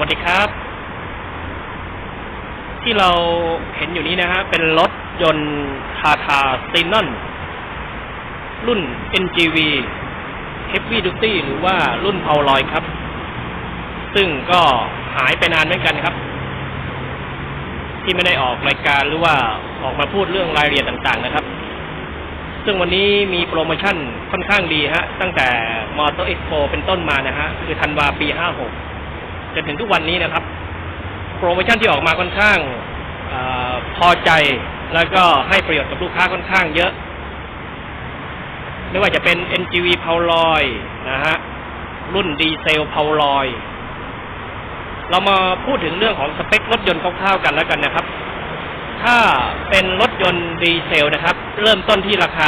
วัสดีครับ ที่เราเห็นอยู่นี้นะฮะ เป็นรถยนต์ทาทาซีนอนรุ่น NGV Heavy Duty หรือว่ารุ่นเพาลอยครับ ซึ่งก็หายไปนานเหมือนกันครับ ที่ไม่ได้ออกรายการหรือว่าออกมาพูดเรื่องรายละเอียดต่างๆนะครับ ซึ่งวันนี้มีโปรโมชั่นค่อนข้างดีฮะ ตั้งแต่ Motor Expo เป็นต้นมานะฮะ คือธันวาปี56 จนถึงทุกวันนี้นะครับ โปรโมชั่นที่ออกมาค่อนข้างอพอใจแล้วก็ให้ประโยชน์กับลูกค้าค่อนข้างเยอะ ไม่ว่าจะเป็น NGV เพาลอยนะฮะรุ่นดีเซลเพาลอยเรามาพูดถึงเรื่องของสเปครถยนต์คร่าวๆกันแล้วกันนะครับ ถ้าเป็นรถยนต์ดีเซลนะครับ เริ่มต้นที่ราคา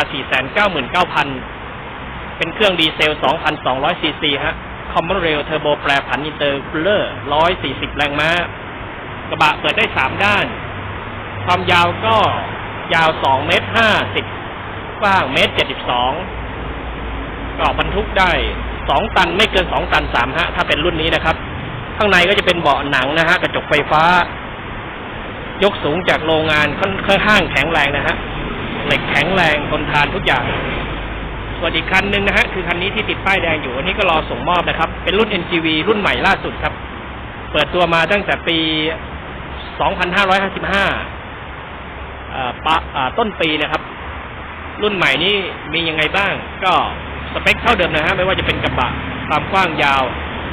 499,000 เป็นเครื่องดีเซล 2,200ซีซีฮะ คอมมอนเรลเทอร์โบแปรผันอินเตอร์คูลเลอร์ 140 แรงม้า กระบะเปิดได้ 3 ด้าน ความยาวก็ยาว 2 เมตร 50 กว้างเมตร 72 ก็บรรทุกได้ 2 ตันไม่เกิน 2 ตัน 3 ฮะ ถ้าเป็นรุ่นนี้นะครับ ข้างในก็จะเป็นเบาะหนังนะฮะ กระจกไฟฟ้า ยกสูงจากโรงงานค่อนข้างแข็งแรงนะฮะ เหล็กแข็งแรงทนทานทุกอย่าง ส่วนอีกคันหนึ่งนะฮะคือคันนี้ที่ติดป้ายแดงอยู่อันนี้ก็รอส่งมอบนะครับ เป็นรุ่น NGV รุ่นใหม่ล่าสุดครับ เปิดตัวมาตั้งแต่ปี 2555อ่อปะอ่าต้นปีนะครับ รุ่นใหม่นี้มียังไงบ้าง ก็สเปคเท่าเดิมนะฮะไม่ว่าจะเป็นกระบะความกว้างยาว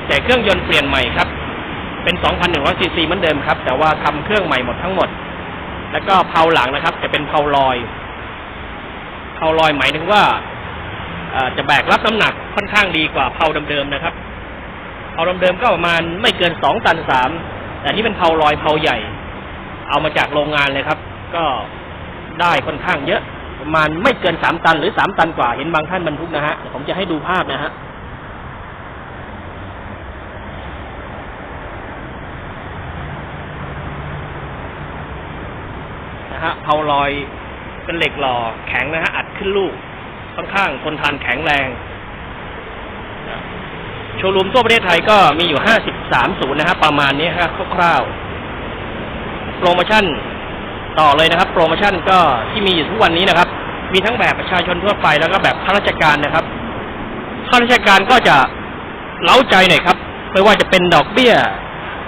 แต่เครื่องยนต์เปลี่ยนใหม่ครับ เป็น 2,100ซีซีเหมือนเดิมครับ แต่ว่าทำเครื่องใหม่หมดทั้งหมด แล้วก็เพลาหลังนะครับ จะเป็นเพลาลอยเพลาลอยหมายถึงว่า จะแบกรับน้ำหนักค่อนข้างดีกว่าเพลาเดิมๆนะครับเพลาเดิมๆก็ประมาณไม่เกิน2ตัน3แต่นี่เป็นเพลาลอยเพลาใหญ่ เอามาจากโรงงานเลยครับ ก็ได้ค่อนข้างเยอะ ประมาณไม่เกิน3ตันหรือ3ตันกว่าเห็นบางท่านบรรทุกนะฮะผมจะให้ดูภาพนะฮะนะฮะเพาลอยเป็นเหล็กหล่อแข็งนะฮะอัดขึ้นลูก ค่อนข้างทนทานแข็งแรงโชว์รูมทั่วประเทศไทยก็มีอยู่ 53ศูนย์นะฮะประมาณนี้ครับคร่าวๆ โปรโมชั่นต่อเลยนะครับ โปรโมชั่นก็ที่มีอยู่ทุกวันนี้นะครับ มีทั้งแบบประชาชนทั่วไปแล้วก็แบบข้าราชการนะครับข้าราชการก็จะเล้าใจหน่อยครับไม่ว่าจะเป็นดอกเบี้ย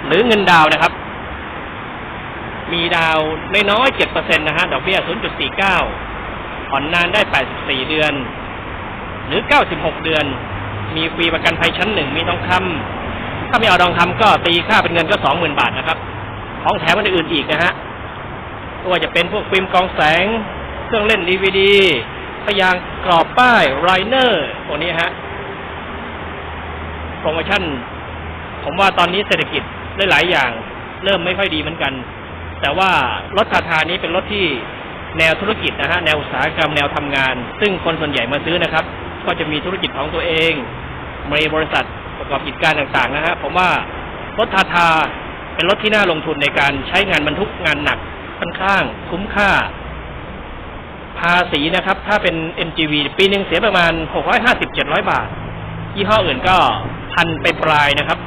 หรือเงินดาวนะครับ มีดาวน้อยๆ7%นะฮะดอกเบี้ย0.49 ผ่อนนานได้ 84 เดือน หรือ 96 เดือน มีฟรีประกันภัยชั้นหนึ่งมีทองคำถ้าไม่เอาทองคำก็ตีค่าเป็นเงินก็ 20,000 บาทนะครับ ของแถมอื่นอีกนะฮะไม่ว่าจะเป็นพวกฟิล์มกองแสง เครื่องเล่นดีวดีพยางค์กรอบป้ายไรเนอร์พวกนี้ฮะโปรโมชั่น ผมว่าตอนนี้เศรษฐกิจหลายๆอย่าง เริ่มไม่ค่อยดีเหมือนกัน แต่ว่ารถทาทานี้เป็นรถที่ แนวธุรกิจนะฮะแนวอุตสาหกรรมแนวทำงาน ซึ่งคนส่วนใหญ่มาซื้อนะครับ ก็จะมีธุรกิจของตัวเองมีบริษัทประกอบกิจการต่างๆนะฮะผมว่ารถทาทาเป็นรถที่น่าลงทุนในการใช้งานบรรทุกงานหนักค่อนข้าง คุ้มค่า ภาษีนะครับ ถ้าเป็น NGV ปีหนึ่งเสียประมาณ 650-700 บาท ยี่ห้ออื่นก็พันไปปลายนะครับ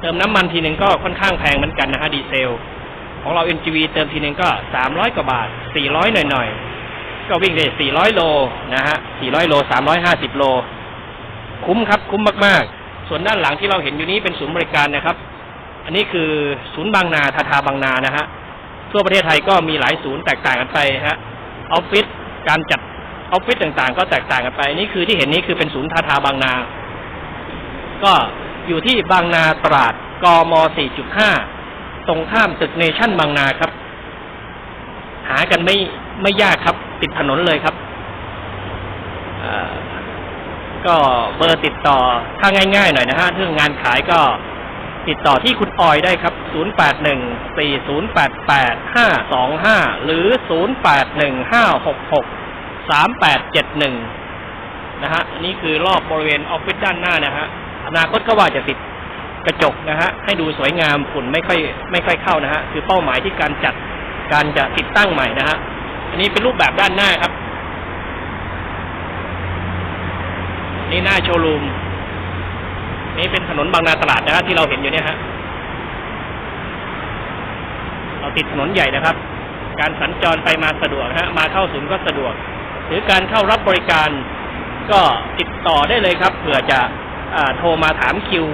เติมน้ำมันทีหนึ่งก็ค่อนข้างแพงเหมือนกันนะฮะดีเซล ของเรา NGV เติมทีนึงก็300กว่าบาท400หน่อยๆ ก็วิ่งได้400โลนะฮะ400โล350โล คุ้มครับ คุ้มมากๆ ส่วนด้านหลังที่เราเห็นอยู่นี้เป็นศูนย์บริการนะครับ อันนี้คือศูนย์บางนาทาทาบางนานะฮะทั่วประเทศไทยก็มีหลายศูนย์แตกต่างกันไปฮะออฟฟิศการจัดออฟฟิศต่างๆ ก็แตกต่างกันไป นี่คือที่เห็นนี้คือเป็นศูนย์ทาทาบางนา ก็อยู่ที่บางนาตราดกม4.5 ตรงข้ามตึกเนชั่นบางนาครับ หากันไม่ไม่ยากครับ ติดถนนเลยครับก็เบอร์ติดต่อถ้าง่ายๆหน่อยนะฮะเรื่องงานขายก็ติดต่อที่คุณออยได้ครับ 0814088525 หรือ 0815663871 นะฮะนนี้คือรอบบริเวณออฟฟิศด้านหน้านะฮะ อนาคตก็ว่าจะติด กระจกนะฮะให้ดูสวยงามฝุ่นไม่ค่อยไม่ค่อยเข้านะฮะคือเป้าหมายที่การจัดการจะติดตั้งใหม่นะฮะอันนี้เป็นรูปแบบด้านหน้าครับ นี่หน้าโชว์รูมนี่เป็นถนนบางนาตลาดนะฮะที่เราเห็นอยู่เนี่ยฮะเราติดถนนใหญ่นะครับ การสัญจรไปมาสะดวกนะฮะมาเข้าศูนย์ก็สะดวก หรือการเข้ารับบริการก็ติดต่อได้เลยครับเผื่อจะอ่าโทรมาถามคิว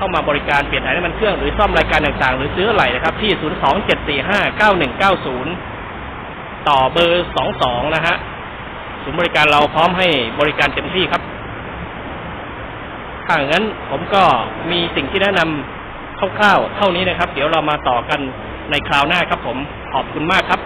เข้ามาบริการเปลี่ยนถ่ายน้ำมันเครื่องหรือซ่อมรายการต่างๆ หรือซื้ออะไหล่นะครับ ที่ 027459190 ต่อเบอร์ 22 นะฮะศูนย์บริการเราพร้อมให้บริการเต็มที่ครับถ้างั้นผมก็มีสิ่งที่แนะนำคร่าวๆเท่านี้นะครับ เดี๋ยวเรามาต่อกันในคราวหน้าครับผมขอบคุณมากครับ